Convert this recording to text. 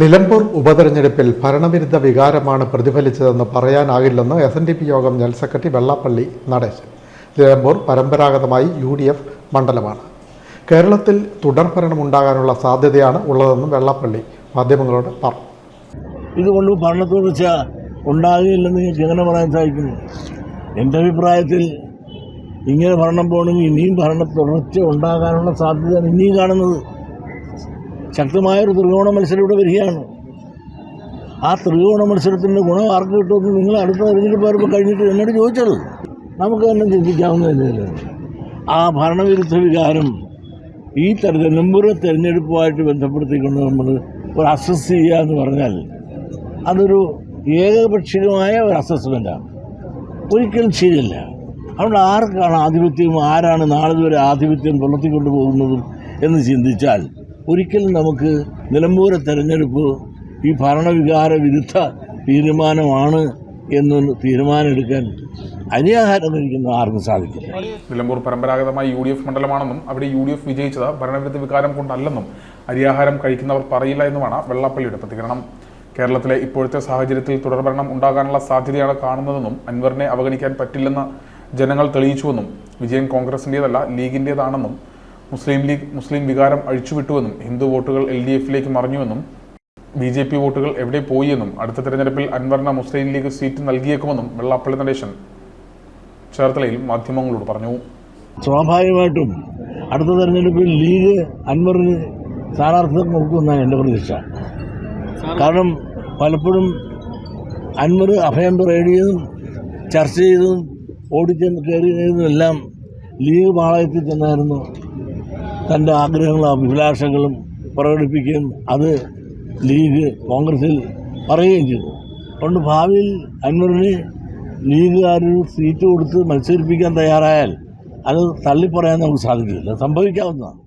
നിലമ്പൂർ ഉപതെരഞ്ഞെടുപ്പിൽ ഭരണവിരുദ്ധ വികാരമാണ് പ്രതിഫലിച്ചതെന്ന് പറയാനാകില്ലെന്ന് എസ് എൻ ഡി പി യോഗം ജനറൽ സെക്രട്ടറി വെള്ളാപ്പള്ളി നടേശൻ. നിലമ്പൂർ പരമ്പരാഗതമായി യു ഡി എഫ് മണ്ഡലമാണ്. കേരളത്തിൽ തുടർഭരണം ഉണ്ടാകാനുള്ള സാധ്യതയാണ് ഉള്ളതെന്നും വെള്ളാപ്പള്ളി മാധ്യമങ്ങളോട് പറഞ്ഞു. ഇതുകൊണ്ട് ഭരണ തുടർച്ച ഉണ്ടാകുകയില്ലെന്ന് എനിക്ക് എങ്ങനെ പറയാൻ സാധിക്കുന്നു. എന്റെ അഭിപ്രായത്തിൽ ഇങ്ങനെ ഭരണം പോകണമെങ്കിൽ ഇനിയും ഭരണ തുടർച്ച ഉണ്ടാകാനുള്ള സാധ്യതയാണ് ഇനിയും കാണുന്നത്. ശക്തമായൊരു ത്രികോണ മത്സരം ഇവിടെ വരികയാണ്. ആ ത്രികോണ മത്സരത്തിന്റെ ഗുണം ആർക്ക് കിട്ടുമെന്ന് നിങ്ങൾ അടുത്ത തെരഞ്ഞെടുപ്പ് വരുമ്പോൾ കഴിഞ്ഞിട്ട് എന്നോട് ചോദിച്ചത്. നമുക്ക് തന്നെ ചിന്തിക്കാവുന്നതല്ലേ ആ ഭരണവിരുദ്ധ വികാരം ഈ തെരഞ്ഞെടുപ്പ് തെരഞ്ഞെടുപ്പുമായിട്ട് ബന്ധപ്പെടുത്തിക്കൊണ്ട് നമ്മൾ ഒരു അസസ് ചെയ്യുക എന്ന് പറഞ്ഞാൽ അതൊരു ഏകപക്ഷീയമായ ഒരു അസസ്മെന്റാണ് ഒരിക്കലും ശരിയല്ല. അതുകൊണ്ട് ആർക്കാണ് ആധിപത്യം ആരാണ് നാളെ വരെ ആധിപത്യം പുലർത്തിക്കൊണ്ടു പോകുന്നതും എന്ന് ചിന്തിച്ചാൽ ഒരിക്കലും നമുക്ക് നിലമ്പൂർ തെരഞ്ഞെടുപ്പ് ഈ ഭരണവികാര വിരുദ്ധ തീരുമാനമാണ് എന്ന് തീരുമാനമെടുക്കാൻ അനിയാഹാരം കഴിക്കുന്ന ആർക്കും സാധിക്കില്ല. നിലമ്പൂർ പരമ്പരാഗതമായി യു ഡി എഫ് മണ്ഡലമാണെന്നും അവിടെ യു ഡി എഫ് വിജയിച്ചത് ഭരണവിരുദ്ധ വികാരം കൊണ്ടല്ലെന്നും അരിയാഹാരം കഴിക്കുന്നവർ പറയില്ല എന്നുമാണ് വെള്ളാപ്പള്ളിയുടെ പ്രതികരണം. കേരളത്തിലെ ഇപ്പോഴത്തെ സാഹചര്യത്തിൽ തുടർഭരണം ഉണ്ടാകാനുള്ള സാധ്യതയാണ് കാണുന്നതെന്നും അൻവറിനെ അവഗണിക്കാൻ പറ്റില്ലെന്ന് ജനങ്ങൾ തെളിയിച്ചുവെന്നും വിജയം കോൺഗ്രസിന്റേതല്ല ലീഗിന്റേതാണെന്നും മുസ്ലിം ലീഗ് മുസ്ലിം വികാരം അഴിച്ചുവിട്ടുവെന്നും ഹിന്ദു വോട്ടുകൾ എൽ ഡി എഫിലേക്ക് മറിഞ്ഞുവെന്നും ബി ജെ പി വോട്ടുകൾ എവിടെ പോയിയെന്നും അടുത്ത തെരഞ്ഞെടുപ്പിൽ അൻവർണ മുസ്ലിം ലീഗ് സീറ്റ് നൽകിയേക്കുമെന്നും വെള്ളാപ്പള്ളി നടേശൻ ചേർത്തലയിൽ മാധ്യമങ്ങളോട് പറഞ്ഞു. സ്വാഭാവികമായിട്ടും അടുത്ത തെരഞ്ഞെടുപ്പിൽ ലീഗ് അൻവറിന് സ്ഥാനാർത്ഥിത്വം കൊടുക്കുമെന്നാണ് എന്റെ പ്രതീക്ഷ. കാരണം പലപ്പോഴും അൻവർ അഭയം പറയുകയും ചർച്ച ചെയ്തതും ഓടിച്ചെന്ന് കയറിയതും എല്ലാം ലീഗ് പാളയത്തിൽ ചെന്നായിരുന്നു. തന്റെ ആഗ്രഹങ്ങളും അഭിലാഷങ്ങളും പ്രകടിപ്പിക്കുകയും അത് ലീഗ് കോൺഗ്രസിൽ പറയുകയും ചെയ്തു. അതുകൊണ്ട് ഭാവിയിൽ അൻവറിന് ലീഗുകാരൊരു സീറ്റ് കൊടുത്ത് മത്സരിപ്പിക്കാൻ തയ്യാറായാൽ അത് തള്ളിപ്പറയാൻ നമുക്ക് സാധിക്കില്ല സംഭവിക്കാവുന്നതാണ്.